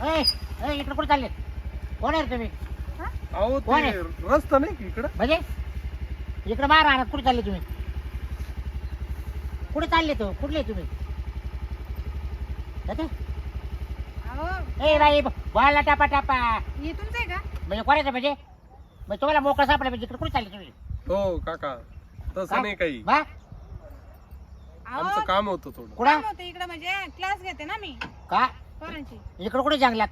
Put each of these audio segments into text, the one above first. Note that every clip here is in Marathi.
इकडे कुठे चालले कोण आहे रे तुम्ही? अहो कोण ते आहे? रस्ता नाही का इकडं? म्हणजे? इकडे बाहेर राहणार कुठे चालले तुम्ही? कुठे चालले तो? कुठले तुम्ही? जाते? अहो. ए बाई बोला टापा टापा. हे तुमचं आहे का? म्हणजे कोणाचं म्हणजे? मग तुम्हाला मोकळं सापडलं म्हणजे इकडे कुठे चालले तुम्ही? हो काका. तसं? नाही काही. बा आमचं अहो काम होतं थोडं. कुठं? काम होतं इकडं म्हणजे. क्लास घेते ना मी. का? पोरांची. इकडे कुठे जंगलात?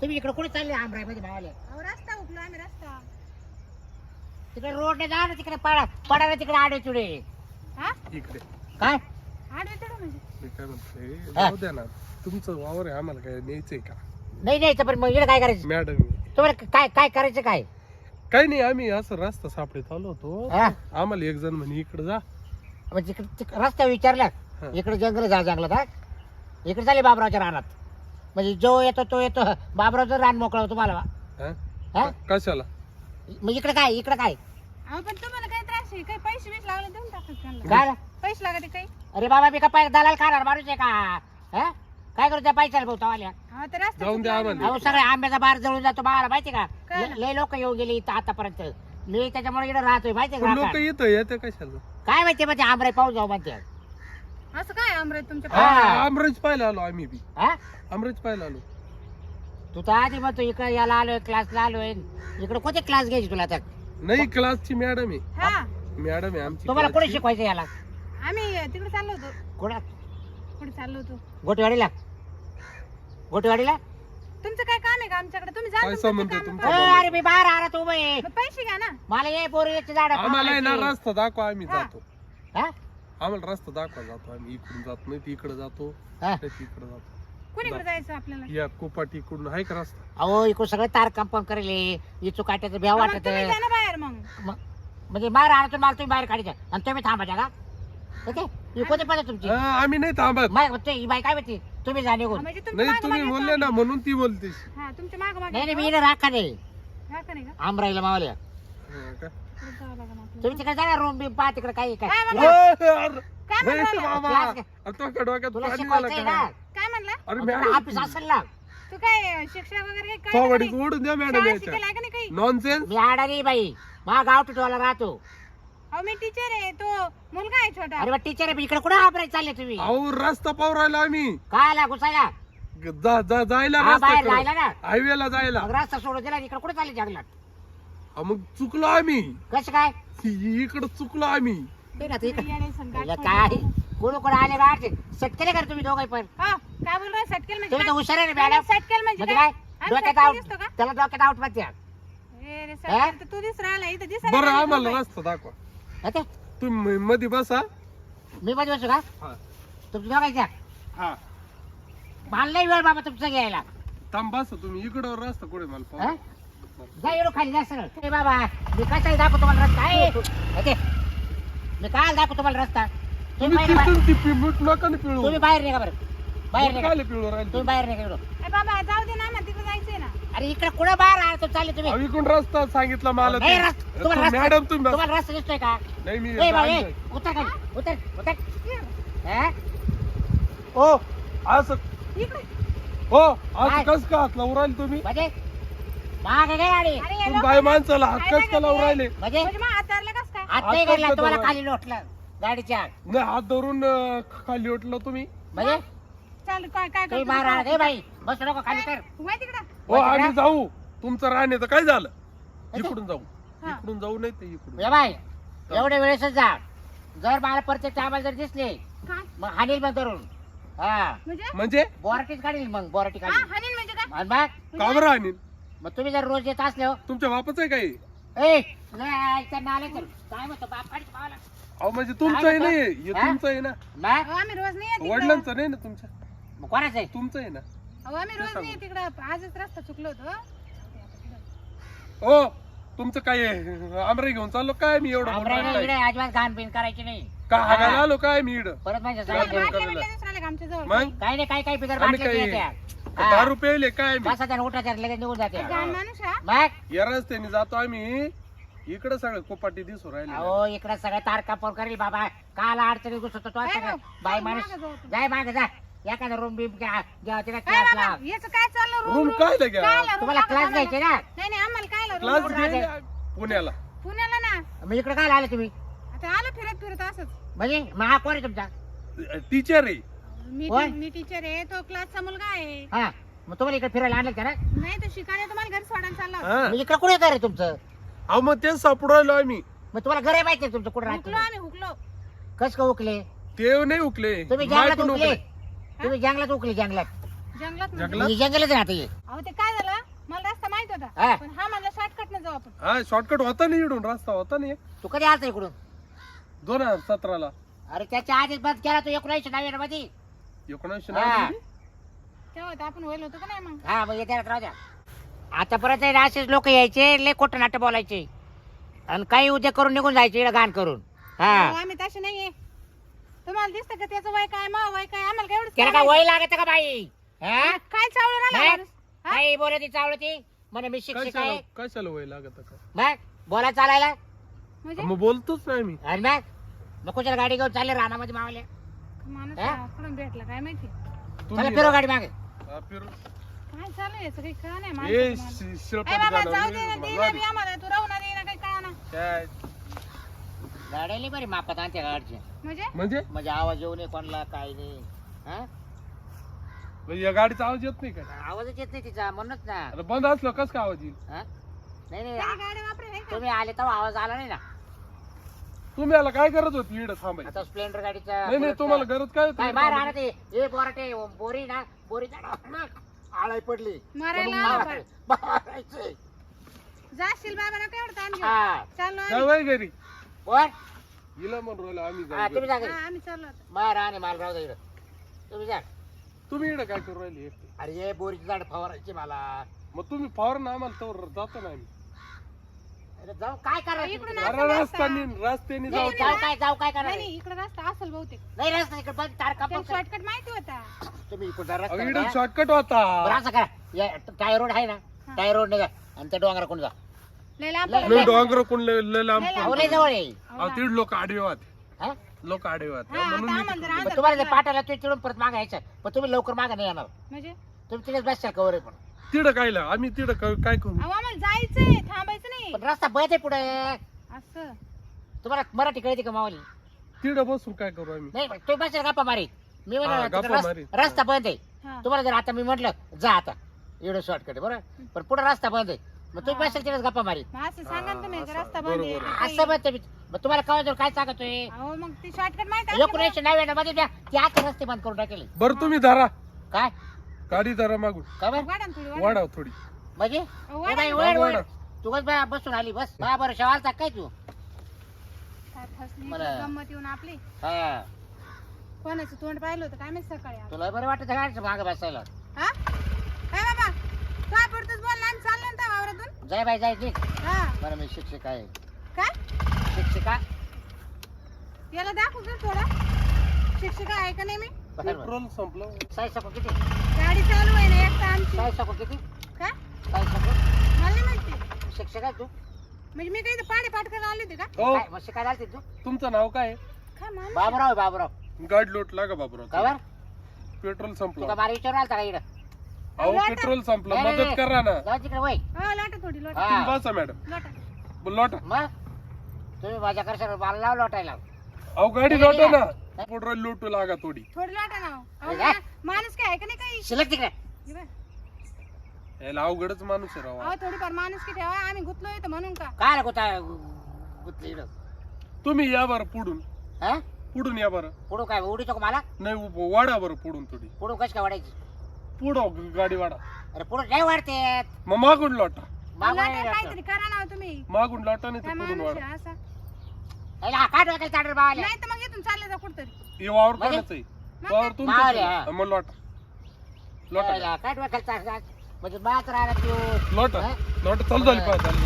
तुम्ही इकडे कुठे चालले आमराईमध्ये भावाले? अहो रस्ता उकलो आम्ही रस्ता. तिकडे रोडने जा ना तिकडे पडा. पडा ना तिकडे आडे चुडे हा? इकडे. काय? आडवे चढू म्हणजे. मी काय म्हणतोय हा. जाऊ द्या ना. तुमचं वावर आहे आम्हाला काय न्यायचंय का? नाही नाही पण मग इकडे काय करायचं? मॅडम तुम्हाला काय काय करायचं काय? काही नाही आम्ही असं रस्ता सापडीत आलो होतो. हा. आम्हाला एक जण म्हणे इकडे जा. म्हणजे इकडे तिक- रस्त्यावर विचारला. हा. इकडे जंगल जा जंगलात हा. इकडे चालले बाबरावच्या रानात. म्हणजे जो येतो तो येतो. बाबरावचं रान मोकळं होतं तुम्हाला हा? हा? कशाला? मग इकडे काय इकडे काय? अहो पण तुम्हाला काय त्रास आहे? काही पैसे बिस लावले देऊन टाकत त्यांना. काय? पैसे लागते काही? अरे बाबा मी का पाय दलाल खाणार माणूस आहे का? हा? काय करू त्या पैशाला भाऊ तवाल्या? हा तर रस्ता जाऊन द्या चुकला आम्हाला. अहो सगळे आंब्याचा बार जळून जातो मला माहिती का? काय? लय लोक येऊन गेले इथं आतापर्यंत. मी त्याच्यामुळे इकडे राहतोय माहिती का लोक? येतं येते कशाला? काय माहिती म्हणजे आंबराई पाऊस जाऊ म्हणते. असं काय अमरावती तुमच्या हा. अमराज पाहायला आलो आम्ही बी. हा? अमराज पाहायला आलो. तू तर आधी म्हणतो इकडे याला आलोय क्लासला आलोय. इकडे कोणते क्लास घ्यायचे तुला आता नाही क्लासची मॅडम आहे. हा. मॅडम आहे आमची तुम्हाला कोणी classची. शिकवायचं याला? आम्ही तिकडे चाललो होतो. कोणा कुठे चाललो होतो? गोटेवाडीला? गोटेवाडीला? तुमचं काय काम आहे का आमच्याकडे? तुम्ही जा काय तुमचं संबंध काम तुमचा? ए, करा. अरे मी बाहेर आला तू बाई मग पैसे घ्या ना. मला ये पोरीचे झाड आम्हाला आहे ना रस्ता दाखवा आम्ही हा. जातो. हा? आम्हाला रस्ता दाखवा जातो. आम्ही इकडून जात नाही तिकडे जातो. हा. नाही तिकडे जातो. कुणीकडे जायचं आपल्याला? या कोपाटी इकडून आहे का रस्ता? अहो इकडून सगळं तार कंपाऊंड करेल इचू काट्याचं मग वाटत. तुम्ही जा ना बाहेर मग. म्हणजे बाहेर आला तर मला तुम्ही बाहेर काढायचं. आणि तुम्ही थांबायचा का ओके? ही कोणती पद्धत तुमची? हा, आम्ही नाही थांबत. ही बाई काय म्हणते? तुम्ही जा निघून. म्हणजे तुमच्या नाही मागं तुम्ही मागे बोलले ना म्हणून ती बोलते हा तुमच्या माग मागे नाही नाही मी राखा नाही? हा का नाही का? आमराईला मावल्या. हा का? तिकडे जा रूम बी पहा तिकडे काही काय. काय ओ, म्हणला? अरे, काय नाही म्हणला? बाबा. क्लास घे. अरे, तुझ्या डोक्यात तुला पाणी झालं शिकवायचंय का? ना काय म्हणला? अरे तुला मॅडम. ऑफिस असेल ना. तू काय शिक्षक वगैरे नाही? द्या मॅडम शाळा याच्या शिकेल आहे का नाही काही? नॉनसेन्स मी आडारी बाई. मा गाव राहतो. अहो मी टीचर आहे. तो मुलगा आहे छोटा. अरे टीचर आहे इकडे कुठे चालले तुम्ही? अहो रस्ता पाहू राहिला आम्ही. काय आला घुसायला जा- जा- जायला हा बाहेर ना. हायवेला जायला. मग रस्ता सोडून दिला इकडे कुठे चालले जंगलात? अहो, मग चुकलो आम्ही. कसं काय? इकडं चुकलो आम्ही. ते ना ते इकडे येडे संगाट म्हणलं काय? कोण कोण आले सटकेले कर तुम्ही दोघे पण? हा, काय बोल रहा सटकेल म्हणजे तुम्ही तर काय? हुशार आहे मॅडम सटकेल म्हणजे म्हणजे काय? काय? आम्ही डोक्यात सटकेल आउट दिसतो का? त्याला डोक्यात आउट मारते ए रे, सटकेल तर तू दिस राहिला इथं दिस बरं आम्हाला रस्ता दाखवा. ओके तुम्ही मध्ये बसा. मी मध्ये बसू का? हा. तुमच्या दोघायच्या हा. मला नाही वेळ बाबा तुमचं घ्यायला. थांब बसा तुम्ही. इकडं रस्ता कुठे मला हा? जा एवढं खाली जा सरळ. ए बाबा मी कशाला दाखवतो तुम्हाला रस्ता? ओके मी काय दाखवतो तुम्हाला रस्ता. तुम्ही तुम्ही बाहेर ती नका ना पिळू तुम्ही बाहेर निघा बरं. बाहेर निघा. काय पिळू राहिले? तुम्ही बाहेर निघा एवढं ए बाबा जाऊ दे ना तिकडे जायचंय ना. अरे इकडे कुठं बाहेर आला तो चालले तुम्ही. इकडून रस्ता सांगितला मला नाही ते. रस्ता तुम्हाला रस्ता मॅडम तुम्ही. तुम्हाला रस्ता दिसतोय का? नाही मी ए बाबा ए, जाणतोय. उतर खाली. उतर उतर. हा? ओ असं इकडे. हो काय? असं कस का हात लावून राहिले तुम्ही? म्हणजे माग गाडी. अरे तुम्ही माणसाला काय कस का लावून राहिले म्हणजे? म्हणजे मग हातारलं कस काय? हात नाही आता घडला कसं तुम्हाला धरलं? खाली लोटलं गाडीच्या. नाही हात धरून अं, खाली उठलो तुम्ही? म्हणजे? चाल काय काय तुम्ही करतो? बाहेर आला ए बाई बस नको खाली कर वय तिकडं. हो? आम्ही जाऊ. तुमचं राहणे तर काय झालं? इकडून जाऊ. हा. इकडून जाऊ नाही ते इकडून. बाई एवढ्या वेळेसच जा. जर मला प्रत्येक आम्हाला जर दिसले काय मग हानील मग धरून. हा. म्हणजे? म्हणजे? बोराटीच काढील मग बोराटी हा काढील. हनीन म्हणजे काय? आणि मग का बरं आणीन मग तुम्ही जर रोज येत असले हो. तुमच्या बापाच आहे काही? ए नाही, त्यांना आले तर. काय म्हणतो बाप काढीच पावाला अहो म्हणजे तुमचं आहे नाही? हे? हा? तुमचं आहे ना? मग आम्ही रोज नाही येत. वडिलांचं नाही ना तुमच्या? मग कोणाचं आहे? तुमचं आहे ना? अहो आम्ही रोज नाही येत तिकडं आजच रस्ता चुकलो होतो. हो तुमचं काय आहे? आमरे घेऊन चाललो. काय मी एवढं बोलून आमराईला इकडे राहिलोय? अजिबात घाण बिन करायची नाही. का हागायला आलो काय मी इकडं? परत म्हणजे काय सांगायचं. बोल- बाटल्या करायला. बिटल्या दिसून राहिले का आमच्या जवळ? मग? काही नाही काही काही बिगर आम्ही बाटल्या काही- येत्या. हा. दारू प्यायले काय मी बसा त्यानं उठायच्या लगेच निघून जाते. लहान माणूस हा मग? या रस्त्याने जातो आम्ही. इकडे सगळं कोपाटी दिसू राहिले. अहो इकडे सगळं तारका पोर करेल बाबा. काल अडचणी घुसतो तो काय सगळं गं? बाई काय माणूस मागं जाऊ तू? जाय माग जा. एखादा रूम बिम घ्या. घ्या तिला काय क्लास बाबा लाव. याचं काय चाललं रूम काय room? तुम्हाला क्लास आम्हाला? घ्यायचे ना? नाही नाही आम्हाला काय क्लास? घे पुण्याला. पुण्याला ना. मग इकडे काय आले तुम्ही? आता आलो फिरत फिरत असंच. म्हणजे हा कोण आहे तुमचा? टीचर आहे. मी होय? मी टीचर आहे तो क्लासचा मुलगा आहे. हा मग तुम्हाला इकडे फिरायला आणलं का नाही? तो शिकायला तुम्हाला घरी सोडायला चालला होता. हा. मग इकडे कुठे येतं रे तुमचं? अहो मग तेच सापडलो आम्ही. मग तुम्हाला घर आहे माहिती आहे तुमचं कुठे हुकलो राहतो आम्ही हुकलो. कस का उकले ते नाही उकले तुम्ही जंगलात पण उकले तुम्ही जंगलात उकले जंगलात. जंगलात. जंगलात? हे जंगलच राहते. हे. अहो ते काय झालं? मला रस्ता माहीत हा. होता पण हा म्हणला शॉर्टकट न जाऊ आपण. हा शॉर्टकट होता नाही इकडून रस्ता होता नाही. तू कधी आलता इकडून? दोन हजार सतराला. अरे त्याच्या आधीच बंद केला तू एकोणऐंशी नव्याण्णवमध्ये. एकोणीसशे हा. नव्याण्णव तेव्हा तर आपण होईल होतो का नाही मग? हा मग येते राहू द्या. आतापर्यंत आहे ना असेच लोक यायचे लय खोटं नाटक बोलायचे. आणि काही उद्या करून निघून जायचे इकडे घाण करून. हा. आम्ही तसे नाहीये. तुम्हाला दिसतं का त्याचं वय काय मग वय काय? आम्हाला काय त्याला काय? वय लागत का बाई? हा? काय चावलं नाही. माणूस? हा? काही बोलती चावलती म्हणे मी शिक्षक आहे. कशाला कशाला वय लागत का? मग? बोला चालायला. म्हणजे? मग बोलतोच नाही मी. आणि मग? मग कुठच्या गाडी घेऊन चालले रानामध्ये मावले. माणूस हा? कुठून भेटला काय माहिती? चला फिरव गाडी मागे. हा, फिरू. काय चालू याचं? काही कळा नाही ए, माणसाचं मला. शि- शिरपत ए बाबा गाडा जाऊ दे ना वगैरे दे मला ना बी आम्हाला. तू राहू ना दे ना काही कळा ना. काय? गाड्याला बरी मापात आणते गाडची. म्हणजे? म्हणजे? म्हणजे आवाज येऊ नये कोणाला काय नाही. हा? म्हणजे या गाडीचा आवाज येत नाही का आवाजच येत नाही तिचा म्हणूनच ना. बंद असलं कस काय आवाज येईल? हा? नाही नाही काही आ- गाडी वापरे नाही का? तुम्ही आले तेव्हा आवाज आला नाही ना. तुम्ही याला काय करत होती इकडे थांबायचं आता स्प्लेंडर गाडीचा नाही नाही तुम्हाला गरज काय होती काय बाहेर? आणत हे बोराटे बोरी ना बोरी आळाई पडली मारायला. मारायचं. जाशील बाबा ना काय घेऊ हा चाललो आम्ही. घरी बोल हिला म्हणून राहिलो आम्ही हा जाऊ तुम्ही घरी. जा घरी. हा, आम्ही चाललो आता. मार आणि माल राहू दे इकडं. तुम्ही जा तुम्ही इकडे काय करू राहिली एकटे? अरे हे बोरीची झाड फवारायची मला मग तुम्ही फॉर ना आम्हाला तर जातो ना आम्ही अरे जाऊ काय करायचं? इकडून तुम्ही? असं अरे रस्ता. रस्त्याने रस्त्याने जाऊ. नाही, जाऊ काय जाऊ काय नाही नाही इकडे रस्ता असेल बहुतेक. नाही रस्ता इकडे बंद तार त्याला कापड शॉर्टकट माहिती होता. तुम्ही इकडे रस्ता. शॉर्टकट बरं होता. असं करा. या टायर रोड आहे ना. टायर रोड निघा आणि त्या डोंगरा कोण जा. लय लांब लय- पडलं. नाही डोंगर कोण लय लय लांब लय लांब. अहो, लय जवळ आहे. हो अहो. तीड लोक आडवे होते हा? लोक आडवे होते हा, म्हणून आता मी आम्हाला जर तिकडे- अंधार मग तुम्हाला ते पडला. पाठाला तुम्ही चिडून परत मागा यायचं. पण तुम्ही लवकर मागा नाही येणार. म्हणजे? तुम्ही तिथेच बसशाल कवर पण तिकडं काय आम्ही तिकडं काय- करू? अहो आम्हाला जायचंय. थांबायचं नाही पण रस्ता बंद आहे पुढे असं तुम्हाला मराठी कळते का मावली तिकडं बसून काय करू आम्ही नाही तुम्ही बसशाल गप्पा मारी मी हा, म्हणलं गप्पा रस-. रस्ता बंद आहे हा. तुम्हाला जर आता मी म्हटलं जा आता एवढं शॉर्टकट आहे बरोबर पण पुढे रस्ता बंद आहे मग तुम्ही हा. बसाल तिथेच गप्पा मारी मग असं सांगा ना तुम्ही हा, का असं. रस्ता बंद आहे बरोबर. का असं काही? म्हणते मी मग तुम्हाला कवा जर काय सांगतोय अहो मग ती शॉर्टकट माहिती असली एकोणीसशे नव्याण्णवमध्ये द्या ते आता रस्ते बंद करून टाकेले बरं तुम्ही धरा काय गाडी धरा मागून का बरं. बरं? वाढा ना थोडी वाढा. वाढाव थोडी म्हणजे वाढा. वळ, वळ. वाढा. तू बस बा- बसून आली बस. बा बरं शेवालचा काय तू? काय फसली मला- गंमत येऊन आपली? हा. कोणाचं तोंड पाहिलं होतं काय माहिती सकाळी आज. तुला बरं वाटत गाडीचं मागं बसायला? हा? काय बाबा काय पडतोच बोल ना आम्ही चाललो ना त्या वावरातून. जाय बाई जाय हा. बरं मी शिक्षक आहे. काय? शिक्षिका? याला दाखवू का थोडा. शिक्षिका आहे का नाही मी बरं बरं. पेट्रोल संपलं. साई सकू किती? गाडी चालू आहे ना एकटा आमची. साई सकू किती? काय? साई सकू शिक्षक आहे तू? म्हणजे मी काही पाणी पाठ करायला आले होते का? हो. काय? मग शिकायला आलती तू? तुमचं नाव काय आहे? काय माणूस बाबूराव आहे, बाबूराव. गाडी लोटला का बाबूराव. कवर? पेट्रोल संपलं. मला विचारून आलता का इकडं? अहो लोटा. पेट्रोल संपलं. नाही, नाही, मदत करा ना. जाऊ तिकडे वय. हो लोटा थोडी लोटा. हा. तुम्ही बसा मॅडम. लोटा. लोटा. मग? तुम्ही माझ्या करशाल मला लाव लोटायला अहो गाडी लोटा. ना. पेट्रोल लोटू लागा थोडी. थोडी लोटा ना अहो, हे? मा- माणूस काय आहे का नाही काही? शिल्लक तिकडे. हे बघ. याला अवघडच माणूस आहे राव अहो थोडीफार माणूस की ठेवा आम्ही गुतलो येतो म्हणून का? काय गुता गुतली इकडं तुम्ही या बरं पुढून. हा? पुढून या बरं. पुढू काय उडीतो का मला? नाही उभं- वाढा बरं पुढून थोडी. पुढू कशी काय वाढायची? पुढं गाडी वाढा अरे पुढे नाही वाढते मग मागून लोटा. मागून लोटा नाही वाढत. काहीतरी करा ना हो तुम्ही. मागून लोटा नाही काय तर पुढून माणूस वाढा. आहे असा. याला हा काय डोक्याला ताडर बावल्या नाही तर मग इथून चालले जा कुठतरी. हे वावर म्हणजे? कोणाचं आहे? मग वावर काय? तुमचं हा. मग लोटा. लोटा याला काय डोक्याला ताडर म्हणजे राहिला तू लोटा? लोटा चालू झाली झाली.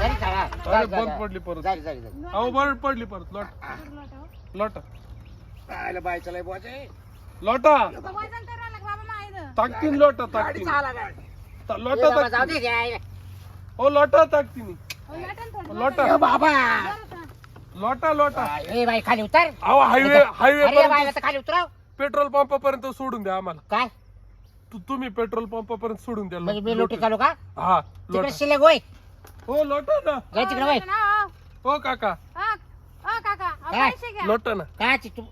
घरी चला. अरे बंद पडली परत. लोटा. अहो बंद पडली परत. लोट लोटा. लोटा राहिलं बाय चला बोचे. लोटा तो वजन तर राहिला का बाबा माहीत ताकतीन लोटा गाडी ताकतीन. चाला गाडी. ता- ये लोटा बाबा, जाऊ ताकतीन. दे द्यायला. हो लोटा ताकतीन. हो लोटा. ए बाबा? लोटा लोटा ए बाई खाली उतर. अहो हायवे हायवे अरे बायला पर्यंत तर खाली उतराव. पेट्रोल पंपापर्यंत सोडून द्या आम्हाला. काय? तु- तुम्ही पेट्रोल पंपापर्यंत सोडून द्या. म्हणजे मी लोटी चालू का? हा तिकडे लोटा शिले गोय हो लोटा ना. जाय तिकडे वय हो काका. काका. काय? पैसे घ्या. लोटा ना. काय ची तू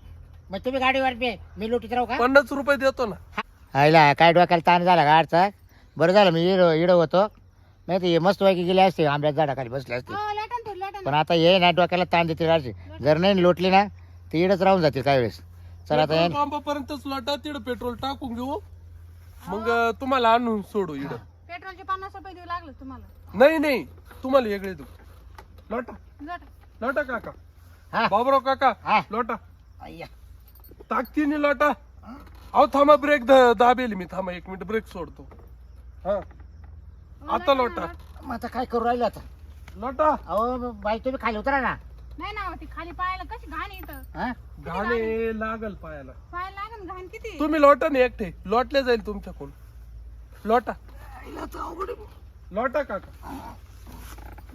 मग तुम्ही गाडीवर बे मी लोटीत राहू का? पन्नास रुपये देतो ना. आईला काय डोक्याला ताण झाला गाडचा बरं झालं मी इड इड होतो. नाही तर हे मस्त वाकी गेले असते आंब्याच्या झाडाखाली बसले असते. हो लटन थोडी लटन. पण आता ये ना डोक्याला ताण देते गाडची जर नाही लोटली ना तर इडच राहून जाते काही वेळेस. चला आता पेट्रोल पंपापर्यंतच लोटा तिकडे पेट्रोल टाकून घेऊ. मग तुम्हाला आणून सोडू इकडं पेट्रोलचे पन्नास रुपये देऊ लागले तुम्हाला. नाही नाही. तुम्हाला वेगळे देऊ. लोटा. लट. लोटा काका. हा. बाबराव काका हा. लोटा. अय्या. ताकदीने लोटा. अहो थांबा ब्रेक द- दाबेल मी. थांबा एक मिनिट ब्रेक सोडतो. हा. आता लोटा मग आता काय करू राहिलो आता? लोटा. अहो बाई तुम्ही खाली उतरा ना. नाही ना ती खाली पायाला कशी घाण येतं हा? घाणे लागल पायाला. पाय लागन घाण किती? तुम्ही लोटा नाही एकटे. लोटले जाईल तुमच्याकडून. लोटा. लोटा काका.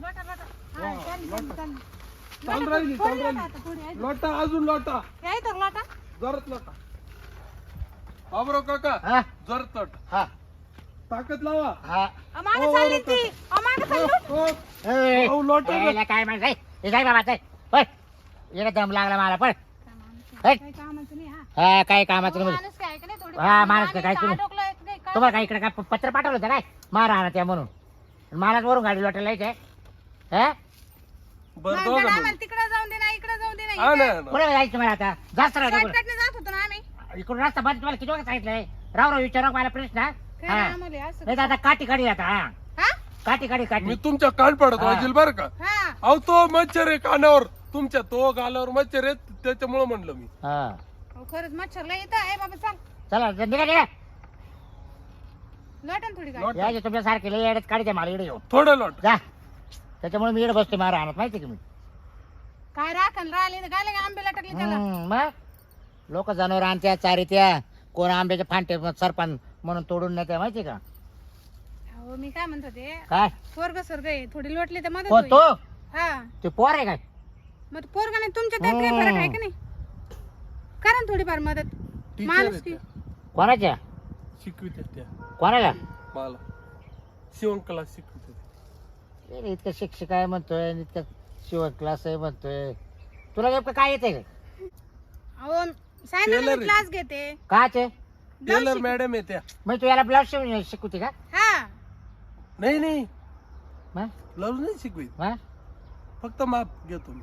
लटा लटा. हा चालेल, चालेल, चालेल. चालू लटा, राहिली थोडी चालू लटा राहिली. आता, थोडी आहे. लोटा अजून लोटा. इथं लटा. जरत लोटा. बाबराव काका हा? जरत लोटा. हा. ताकद लावा. हा. मागं हो, चालली लटा. ती. अहो, मागं चालली. हो, ए, अहो, लोटा काय माणसं आहे? हे जाय बाबा जाय. पण इकडे दम लागला मला काय आहे, हे. काही कामाचं नाही, हा. हा काय कामाचं माणूस काय थोडी. हा, माणूस काय, काय? काम- तुम्हाला काय इकडे काय प- पत्र पाठवलं होतं काय? मारा आणा त्या म्हणून. मलाच वरून गाडी लोटायला यायचंय हा? बरं दोघं मिळून. तिकडं जाऊन दे ना इकडे जाऊन दे हा ना ना ना. कुठे जायचं मला आता? जास्त राहतो शॉर्टकटने जात होतो ना आम्ही. इकडून रस्ता बंद तुम्हाला किती वेळा सांगितलंय? राव राव विचारा मला प्रश्न हा. काय नाही आम्हाला असं नाही तर आता काठी काढी आता हा. हा? काठी काढी काठी. मी तुमच्या कान पडत हा. वाजेल बरं का? हा. अहो तो मच्छर आहे कानावर. तुमच्या तो गालावर मच्छर आहे त्याच्यामुळे म्हणलं मी. हा. अहो, खरंच मच्छर लय येतं. आहे बाबा चाल. चला ज- निघा निघा. लटन थोडी गाडी. लोट. यायचे तुमच्या सारखे लय येड्यात काढते मला इकडे येऊ थोडं लोट. जा. त्याच्यामुळे मी इकडे बसते मारा आणत माहिती का मी? काय राखण राहिले? तर काय लगे आंबे लटकले त्याला? हम्म, मग? लोक जनावर आणत्या चारित्या कोण आंब्याचे फांटे सरपण म्हणून तोडून नेत्या माहिती का? अहो मी काय म्हणत होते काय? स्वर्ग स्वर्ग आहे थोडी लोटली तर मदत कोण होईल. तो? हा. ते पोर आहे काय? मग पोरगा नाही तुमच्या त्यात काही फरक आहे का नाही? करा ना थोडीफार मदत. माणूस की कोणाच्या? शिकवित्या त्या. कोणाला? मला शिवण क्लास शिकवित्या ए, इतकं शिक्षक आहे म्हणतोय आणि इतकं शिवण क्लास आहे म्हणतोय. तुला नेमकं काय येते अहो Tailor आहे. क्लास घेते. काय ते टेलर मॅडम आहे त्या. मग तू याला ब्लाउज शिवून शिकवते का? हा. नाही नाही. मग? ब्लाऊज नाही शिकवीत. मग? फक्त माप घेतो मी.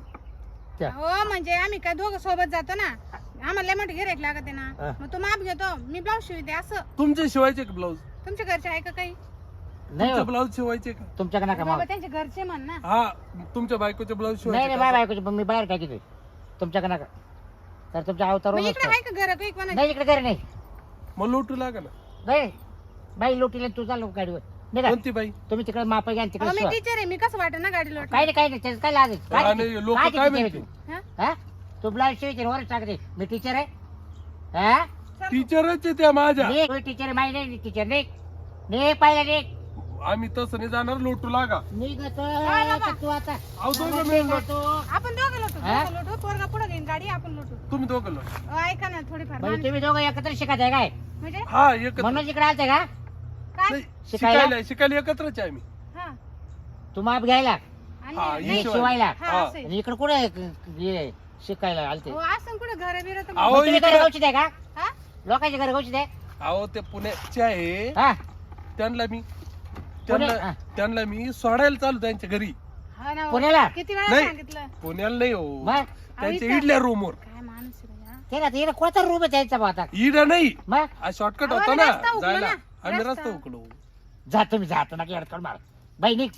त्या. हो म्हणजे आम्ही काय दोघं सोबत जातो ना आम्हाला लय मोठे गिरायक लागत आहे ना. हा. मग तो माप घेतो मी ब्लाऊज शिवते असं. तुमचे शिवायचे का ब्लाऊज तुमच्या घरचे आहे का काही? नाही तुमचे हो, ब्लाऊज शिवायचे का? तुमच्याकडे नका बाबा त्यांचे घरचे म्हण ना. हा तुमच्या बायकोचे ब्लाऊज नाही शिवायचे नाही का? बायकोची पण मी बाहेर टाकी तुमच्याकडे नका. तर तुमच्या अवतार मग इकडे आहे का घर काही नाही इकडे घरी नाही. मग लोटू लागा ना. नाही बाई लोटीला तू चालू गाडीवर. नाही का कोणती बाई? तुम्ही तिकडे माप घ्या आणि तिकडे मी शिवा. टीचर आहे. मी कसं वाटत ना गाडी लोट काही नाही काही नाही. त्याचं काय लाज आहे? काय आणि ती- लोकं काय? हा? हा? ब्लाउज शिवायची वरच टाकते. मी टीचर आहे. हा? टीचरच आहे त्या माझ्या. तू टीचर माहिती नाही. टीचर नाही. नाही पाहिलं नाही. आम्ही तसं नाही जाणार लोटू लागा. हा, बाबा. तू आता अहो दोघं मिळून. आपण दोघं लोटू हा? दोघं लोटू. पोरगा पुढे घेईन गाडी आपण लोटू. तुम्ही दोघं लोट. अहो, ऐका ना थोडीफार. म्हणजे मान- तुम्ही दोघं एकत्र शिकत आहे काय? म्हणजे? हा एकत्र. म्हणून इकडे आलते का? काय? नाही, शिकायला? शिकायला शिकायला एकत्रच आहे आम्ही. हा. तू माप घ्यायला. हा, नाही शिवायला. शिवायला. हा, हा. असं आहे. आणि इकडे कुठे हे शिकायला आलते. हो असं कुठं घर बिर तर अहो, मग तुम्ही इकडे- घरी गावची आहे का? हा? लोकांच्या घरी गावची आहे? अहो ते पुण्याचे आहे. हा. त्यांना मी त्यांना. त्यांना मी सोडायला चालू त्यांच्या घरी. हा ना हो. पुण्याला? किती वेळा नाही. सांगितलं? पुण्याला नाही हो. मग? त्यांच्या इडल्या रूमवर काय माणूस आहे बाई, हा? ते ना इकडे कोणता रूम आहे त्यांचा भाऊ आता? इडा नाही. मग? हा शॉर्टकट अहो, होता ना जायला. ना, आम्ही रस्ता. उकलो जा तुम्ही जातो ना येडत मार. बाई निघ.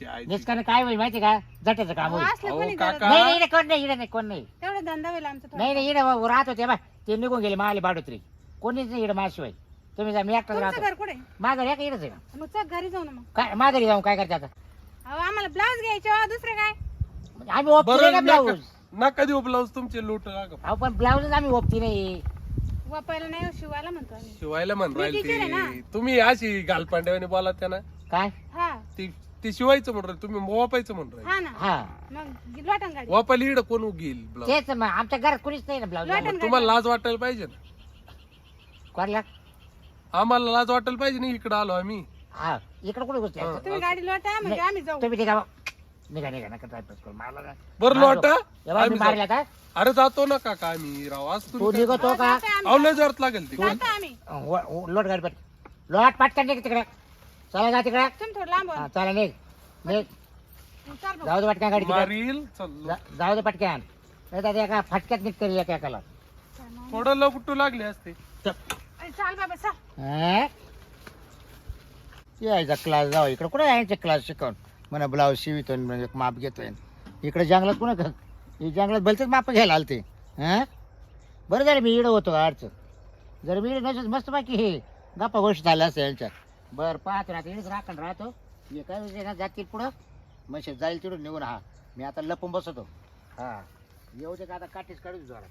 ती आईची. निसकाने काय होईल माहिती का? जटाचं काम होईल. असलं अहो, कोणी काका. करत? नाही नाही इकडे कोण नाही इकडे नाही कोण नाही. तेवढा धंदा होईल आमचा थोडा. नाही नाही इकडे राहत होते बा. ते निघून गेले माले बाडोत्री. कोणीच नाही इकडे माझ्याशिवाय. तुम्ही जा मी एकटाच तुमचं राहतो. कुठे? माझं या का इकडेच आहे का? मग चल घरी जाऊ ना मग. काय माघारी जाऊन काय करते आता? अहो आम्हाला ब्लाऊज घ्यायचे हो, दुसरे काय? म्हणजे आम्ही ओपती नाही ना बरं ब्लाऊज नका- नका देऊ ब्लाऊज तुमचे लूट अहो पण ब्लाऊजच आम्ही ओपती नाही. वापायला नाही हो, शिवायला म्हणतो आम्ही. शिवायला म्हण मी राहील teacher आहे ते. ना. तुम्ही अशी गालपांड्याने बोला त्यांना? काय? हा. ती ती शिवायचं म्हणून तुम्ही वापायचं म्हणून राहील. हा ना. हा. मग लोटन गाडी. वापायला इकडं कोण घेईल तेच मग आमच्या घरात कुणीच नाही ना ब्लाऊज लॉटन तुम्हाला लाज वाटायला पाहिजे ना. कोणला? आम्हाला लाज वाटायला पाहिजे नाही इकडे आलो आम्ही. हा इकडे कुठे गोष्टी हा. तुम्ही गाडी लोटा म्हणजे आम्ही जाऊ. तुम्ही. निघा निघा नका टाइमपास करू. मला ना- बरं मारो. लोटा. हे मी आम्ही मारला. का? अरे जातो ना काका आम्ही राव. आज तू तुम्ही निघतो का? जरत लागेल ती. जाता आम्ही. व- व- लोट गाडी पट. लोट पटकन निघ तिकडे. चला जा तिकडे. तुम्ही थोडं लांब हा, व्हा. चला निघ. निघ. चाल भाऊ. जाऊ दे पटकन गाडी तिकडे. मारील चल. जा- जाऊ दे पटकन. नाही तर एका फटक्यात निघते एका एकाला. थोडं लपटू लागले असते. अरे चाल बाबा चाल. हा? यायचा क्लास जाऊ. इकडे कुठे यायचे क्लास शिकवून म्हणा ब्लाऊज शिवितो म्हणजे माप घेतोय इकडे जंगलात कुणा हे जंगलात भलतेच माप घ्यायला आलते. हा? बरं झालं मी इडं होतो अडचण. जर मी इडं नसेल मस्त बाकी हे गप्पा गोष्ट झाल्या असं यांच्यात बरं पाहतो राहतो इडंच राखण राहतो. हे काय विषय ना जातील पुढं. मग जाईल तिकडून निघून हा. मी आता लपून बसतो. हां. येऊ दे का आता काठीच काढून जोरात